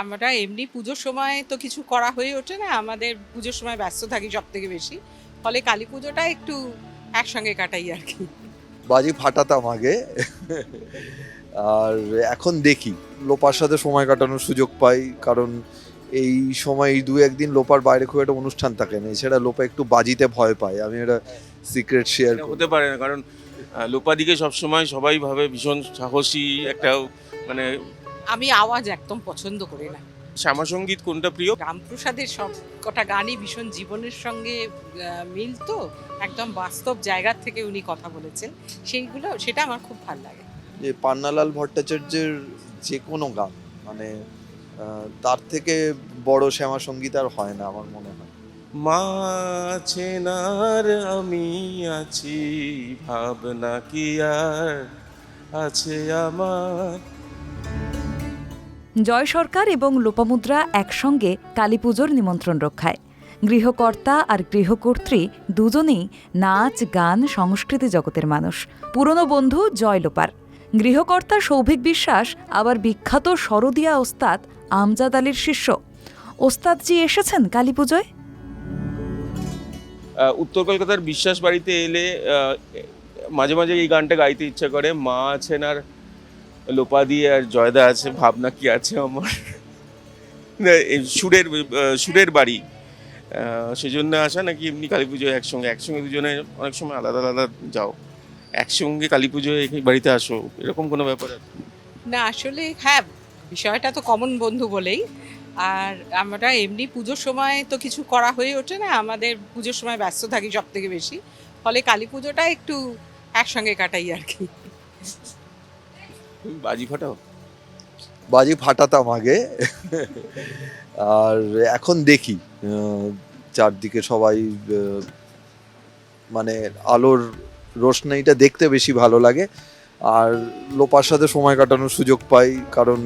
আমরা এমনি পুজোর সময় তো কিছু করা হয়ে ওঠে না আমাদের পুজোর সময় ব্যস্ত থাকি সব থেকে বেশি। ফলে কালী পুজোটা একটু একসঙ্গে কাটাই আর কি। বাজি ফাটাতাম আগে। আর এখন দেখি লোপার সাথে সময় কাটানোর সুযোগ পাই কারণ এই সময় দু একদিন লোপার বাইরে খুব একটা অনুষ্ঠান থাকে না। এছাড়া লোপা একটু বাজিতে ভয় পায় আমি এটা সিক্রেট শেয়ার হতে পারে না কারণ লোপাদিকে সবসময় সবাই ভাবে ভীষণ সাহসী একটা মানে আমি আওয়াজ একদম পছন্দ করি না। শ্যামা সংগীত কোনটা প্রিয়? রামপ্রসাদের সব কটা গানই ভীষণ জীবনের সঙ্গে মিল তো? একদম বাস্তব জায়গার থেকে উনি কথা বলেছেন। সেইগুলো সেটা আমার খুব ভালো লাগে। যে পান্নালাল ভট্টাচার্যের যে কোনো গান মানে তার থেকে বড় শ্যামা সংগীত আর হয় না আমার মনে হয়। মা আছেন আর আমি আছি ভাবনা কি আর আছে আমার? জয় সরকার এবং লোপামুদ্রা একসঙ্গে কালীপুজোর নিমন্ত্রণ রক্ষায়। গৃহকর্তা আর গৃহকর্ত্রী দুজনেই নাচ গান সংস্কৃতি জগতের মানুষ। পুরনো বন্ধু জয় লোপার। গৃহকর্তা সৌভিক বিশ্বাস আবার বিখ্যাত শরদিয়া ওস্তাদ আমজাদ আলীর শিষ্য। ওস্তাদজি এসেছেন কালীপুজোয়? আহ, উত্তর কলকাতার বিশ্বাস বাড়িতে এলে মাঝে মাঝে এই গানটা গাইতে ইচ্ছা করে। মা আছেন আর লোপা দিয়ে আর জয়দা আছে, ভাবনা কি আছে আমার? সুরের সুরের বাড়ি। সেজন্য আসা নাকি এমনি কালী পুজোয় একসঙ্গে? একসঙ্গে দুজনে অনেক সময় আলাদা আলাদা যাও। একসঙ্গে কালী পুজোয় বাড়িতে আসো, এরকম কোনো ব্যাপার? না, আসলে হ্যাঁ বিষয়টা তো কমন বন্ধু বলেই। আর আমরা এমনি পুজোর সময় তো কিছু করা হয়ে ওঠে না, আমাদের পুজোর সময় ব্যস্ত থাকি সব থেকে বেশি। ফলে কালী পুজোটা একটু একসঙ্গে কাটাই আর কি। তুমি বাজি ফাটাও। বাজি ফাটাতাম আগে। আর এখন দেখি চারদিকে সবাই মানে আলোর রোশনাইটা দেখতে বেশি ভালো লাগে। আর লোপার সাথে সময় কাটানোর সুযোগ পাই কারণ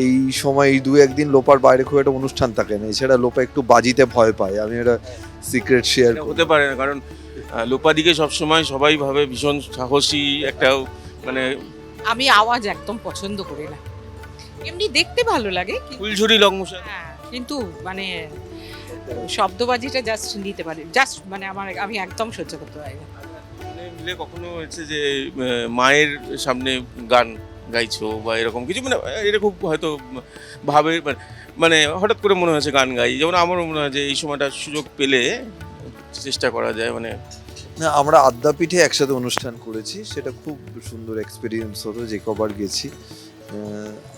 এই সময় এই দু একদিন লোপার বাইরে খুব একটা অনুষ্ঠান থাকে না। এছাড়া লোপা একটু বাজিতে ভয় পায়। আমি এটা সিক্রেট শেয়ার হতে পারে না কারণ লোপাদিকে সবসময় সবাই ভাবে ভীষণ সাহসী একটা মানে আমি আওয়াজ একদম পছন্দ করি না। এমনি দেখতে ভালো লাগে কিন্তু- ফুলঝুরি লংমশা হ্যাঁ কিন্তু মানে শব্দবাজিটা জাস্ট নিতে পারি জাস্ট মানে আমার আমি একদম সহ্য করতে পারি না। মানে মিলে কখনো হচ্ছে যে আহ, মায়ের সামনে গান গাইছো বা এরকম কিছু? মানে এরকম হয়তো ভাবে মানে- মানে হঠাৎ করে মনে হয়েছে গান গাই। যেমন আমারও মনে হয় যে এই সময়টা সুযোগ পেলে চেষ্টা করা যায় মানে না, আমরা আদ্যাপীঠে একসাথে অনুষ্ঠান করেছি। সেটা খুব সুন্দর এক্সপিরিয়েন্স হতো যে কবার গেছি।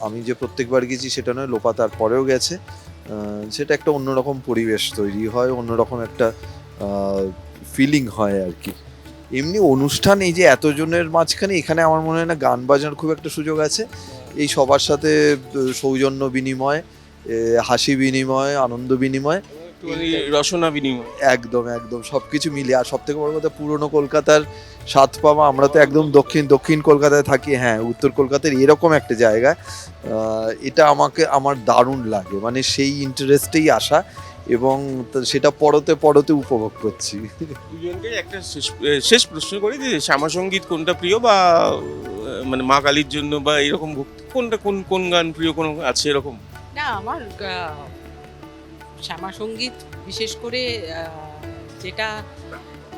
আমি যে প্রত্যেকবার গেছি সেটা নয়, লোপা তার পরেও গেছে সেটা একটা অন্যরকম পরিবেশ তৈরি হয়, অন্যরকম একটা ফিলিং হয় আর কি। এমনি অনুষ্ঠান, এই যে এতজনের মাঝখানে, এখানে আমার মনে হয় না গান বাজানোর খুব একটা সুযোগ আছে। এই সবার সাথে সৌজন্য বিনিময় হাসি বিনিময়, আনন্দ বিনিময় একটুখানি রসনা বিনিময়। একদম একদম। সবকিছু মিলিয়ে। আর সব থেকে বড় কথা পুরনো কলকাতার সাত পামা আমরা তো একদম দক্ষিণ দক্ষিণ কলকাতায় থাকি। হ্যাঁ উত্তর কলকাতার এরকম একটা জায়গা। এটা আমাকে আমার দারুণ লাগে। মানে সেই ইন্টারেস্টেই আসা এবং তা- সেটা পরতে পরতে উপভোগ করছি। দুজনকে একটা শেষ শেষ প্রশ্ন করি যে শ্যামা সংগীত কোনটা প্রিয় বা মানে মা কালীর জন্য বা এরকম ভক্তি কোনটা কোন কোন গান প্রিয়? কোনো আছে এরকম? না আমার শ্যামা সংগীত বিশেষ করে যেটা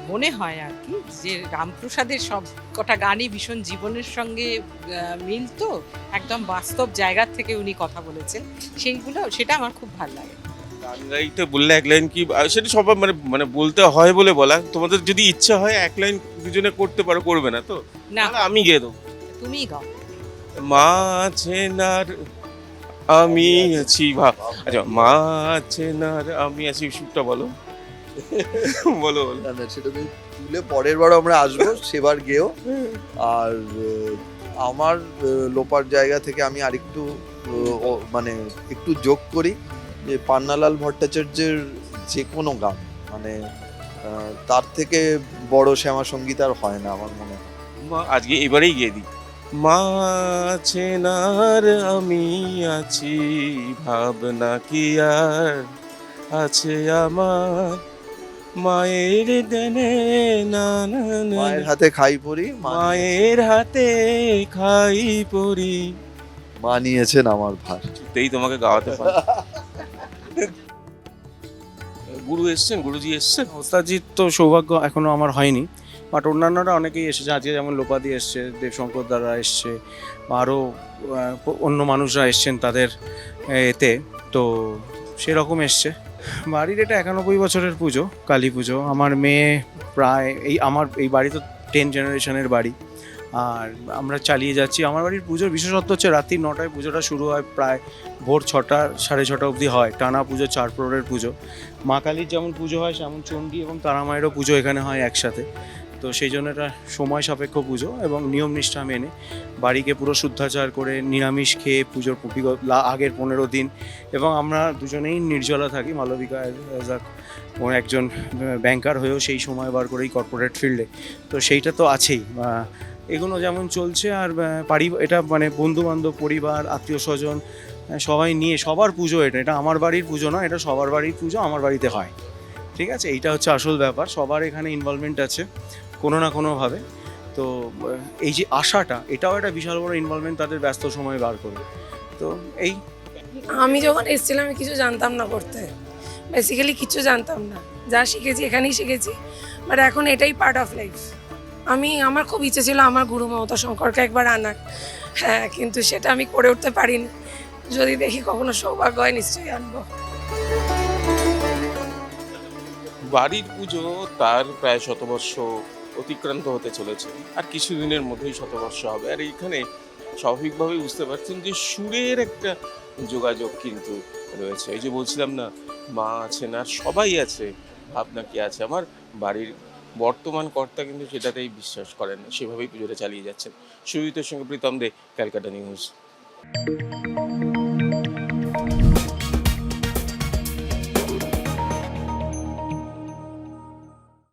মনে হয় আর কি যে রামপ্রসাদের সব কটা গানই ভীষণ জীবনের সঙ্গে মিল তো একদম বাস্তব জায়গার থেকে উনি কথা বলেছেন। সেইগুলো সেটা আমার খুব ভালো লাগে। গান গাইতে বললে এক লাইন কি সেটা সবার মানে মানে বলতে হয় বলে বলা তোমাদের যদি ইচ্ছা হয় এক লাইন দুজনে করতে পারো করবে না তো? না। আমি গেয়ে দেবো। তুমিই গাও। মা আছেন আর আমি আছি ভা আচ্ছা মা আছেন আর আমি আছি সুরটা বলো। বলো বলো। না না সেটা তুমি তুলে পরের বারও আমরা আসব সেবার গেও। আর আমার লোপার জায়গা থেকে আমি আরেকটু মানে একটু যোগ করি যে পান্নালাল ভট্টাচার্যের যে কোনো গান মানে তার থেকে বড় শ্যামা সংগীত আর হয় না আমার মনে হয়। আজকে এবারেই গিয়ে দিই। মা আছেন আর আমি আছি ভাবনা কি আর আছে আমার? মায়ের দেনে না না না মায়ের হাতে খাই পড়ি মায়ের হাতে খাই পড়ি। মানিয়েছেন আমার ভার। তেই তোমাকে গাওয়াতে পারে। গুরু এসছেন, গুরুজি এসছেন? ওস্তাদজির তো সৌভাগ্য এখনও আমার হয়নি বাট অন্যান্যরা অনেকেই এসেছে, আজকে যেমন লোপাদি এসছে, দেবশঙ্কর দ্বারা এসছে আরও অন্য মানুষরা এসছেন তাদের এতে, তো সেরকম এসছে। বাড়ির এটা একানব্বই বছরের পুজো, কালী পুজো। আমার মেয়ে প্রায়, এই আমার, এই বাড়ি তো টেন জেনারেশনের বাড়ি। আর আমরা চালিয়ে যাচ্ছি। আমার বাড়ির পুজোর বিশেষত্ব হচ্ছে রাত্রি নটায় পুজোটা শুরু হয়, প্রায় ভোর ছটা, সাড়ে ছটা অবধি হয়, টানা পুজো, চার প্রহরের পুজো। মা কালীর যেমন পুজো হয়, সেমন চণ্ডী এবং তারা মায়েরও পুজো এখানে হয় একসাথে। তো সেই জন্য এটা সময় সাপেক্ষ পুজো এবং নিয়ম নিষ্ঠা মেনে বাড়িকে পুরো শুদ্ধাচার করে নিরামিষ খেয়ে পুজোর আগের পনেরো দিন এবং আমরা দুজনেই নির্জলা থাকি। মালবিকা অ্যাজ ও একজন ব্যাংকার হয়েও সেই সময় বার করেই কর্পোরেট ফিল্ডে তো সেইটা তো আছেই এগুলো যেমন চলছে আর পারি, এটা মানে বন্ধু বান্ধব পরিবার, আত্মীয় স্বজন সবাই নিয়ে সবার পুজো এটা। এটা আমার বাড়ির পুজো না, এটা সবার বাড়ির পুজো, আমার বাড়িতে হয়। ঠিক আছে? এইটা হচ্ছে আসল ব্যাপার। সবার এখানে ইনভলভমেন্ট আছে, কোনো না কোনোভাবে। তো এই যে আশাটা, এটাও একটা বিশাল বড় ইনভলভমেন্ট তাদের ব্যস্ত সময় বার করে তো, এই আমি যখন এসেছিলাম, আমি কিছু জানতাম না করতে। বেসিক্যালি কিছু জানতাম না। যা শিখেছি, এখানেই শিখেছি। বাট এখন এটাই পার্ট অফ লাইফ আমি, আমার খুব ইচ্ছে ছিল আমার গুরু মমতা শঙ্করকে একবার আনার। হ্যাঁ কিন্তু সেটা আমি করে উঠতে পারিনি। যদি দেখি কখনো সৌভাগ্য হয়, নিশ্চয়ই আনব। বাড়ির পুজো তার প্রায় শতবর্ষ অতিক্রান্ত হতে চলেছে। আর কিছুদিনের মধ্যেই শতবর্ষ হবে। আর এইখানে স্বাভাবিকভাবেই বুঝতে পারছেন যে সুরের একটা যোগাযোগ কিন্তু রয়েছে। এই যে বলছিলাম না, মা আছেন আর সবাই আছে, ভাবনা কি আছে? আমার বাড়ির বর্তমান কর্তা কিন্তু সেটাতেই বিশ্বাস করেন, সেভাবেই পুজোটা চালিয়ে যাচ্ছেন। সুজিতের সঙ্গে প্রীতম দে, ক্যালকাটা নিউজ।